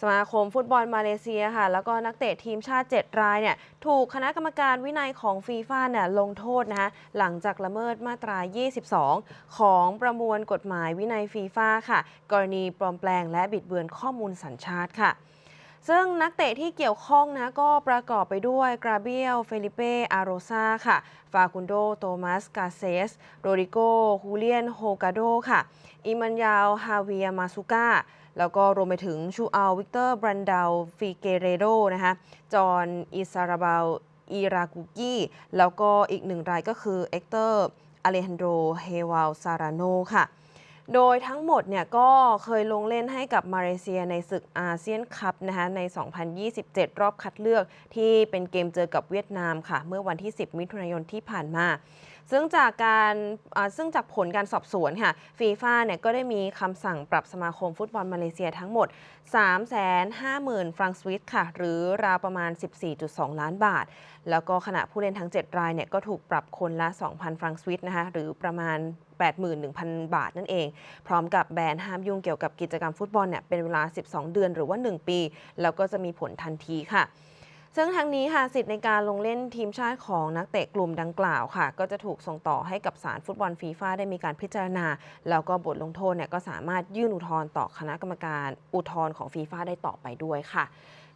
สมาคมฟุตบอลมาเลเซียค่ะ แล้วก็นักเตะทีมชาติ 7 รายเนี่ยถูกคณะกรรมการวินัยของฟีฟ่าเนี่ยลงโทษนะคะหลังจากละเมิดมาตรา 22 ของประมวลกฎหมายวินัยฟีฟ่าค่ะ กรณีปลอมแปลงและบิดเบือนข้อมูลสัญชาติค่ะ ซึ่งนักเตะที่เกี่ยวข้องนะก็ประกอบไปด้วยกราเบียล เฟลิเปอาโรซาค่ะ ฟาคุนโด โตมัส กาเซส โรดิโกฮูเลียน โฮกาโดค่ะ อิมันยาว ฮาเวีย มาซูกาแล้วก็รวมไปถึงชูอัลวิกเตอร์ บรันดาลฟิเกเรโดนะคะ จอห์น อิซาราบาล อีรากุกี้ แล้วก็อีกหนึ่งรายก็คือเอ็กเตอร์ อเลฮันโด เฮวาลซาราโนค่ะ โดยทั้งหมดเนี่ยก็เคยลงเล่นให้กับมาเลเซียในศึกอาเซียนคัพนะคะใน 2027 รอบคัดเลือกที่เป็นเกมเจอกับเวียดนามค่ะ เมื่อวันที่ 10 มิถุนายนที่ผ่านมา ซึ่งจากการซึ่งจากผลการสอบสวนค่ะฟีฟ่าเนี่ยก็ได้มีคำสั่งปรับสมาคมฟุตบอลมาเลเซียทั้งหมด 350,000 ฟรังก์สวิสค่ะ หรือราวประมาณ 14.2 ล้านบาท แล้วก็ขณะผู้เล่นทั้ง 7 รายเนี่ยก็ถูกปรับคนละ 2,000 ฟรังก์สวิสนะคะหรือประมาณ 81,000 บาทนั่นเอง พร้อมกับแบนห้ามยุ่งเกี่ยวกับกิจกรรมฟุตบอลเนี่ยเป็นเวลา 12 เดือนหรือว่า 1 ปี แล้วก็จะมีผลทันทีค่ะซึ่งทั้งนี้ค่ะสิทธิ์ในการลงเล่นทีมชาติของนักเตะกลุ่มดังกล่าวค่ะ ก็จะถูกส่งต่อให้กับศาลฟุตบอลฟีฟ่าได้มีการพิจารณา แล้วก็บทลงโทษเนี่ยก็สามารถยื่นอุทธรณ์ต่อคณะกรรมการอุทธรณ์ของฟีฟ่าได้ต่อไปด้วยค่ะ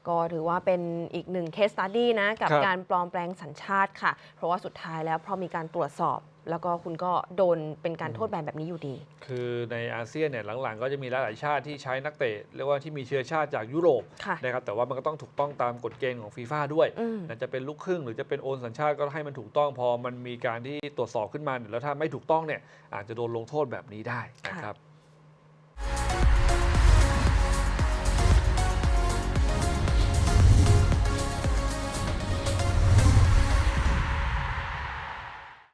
ก็ถือว่าเป็นอีกหนึ่งเคสตัดดี้นะกับครับ การปลอมแปลงสัญชาติค่ะ เพราะว่าสุดท้ายแล้วพอมีการตรวจสอบ แล้วก็คุณก็โดนเป็นการโทษแบนแบบนี้อยู่ดี คือในอาเซียนเนี่ยหลังๆ ก็จะมีหลายๆชาติที่ใช้นักเตะเรียกว่าที่มีเชื้อชาติจากยุโรปค่ะนะครับแต่ว่ามันก็ต้องถูกต้องตามกฎเกณฑ์ของฟีฟ่าด้วยอืม นะจะเป็นลูกครึ่งหรือจะเป็นโอนสัญชาติก็ให้มันถูกต้องพอมันมีการที่ตรวจสอบขึ้นมาเนี่ยแล้วถ้าไม่ถูกต้องเนี่ยอาจจะโดนลงโทษแบบนี้ได้นะครับ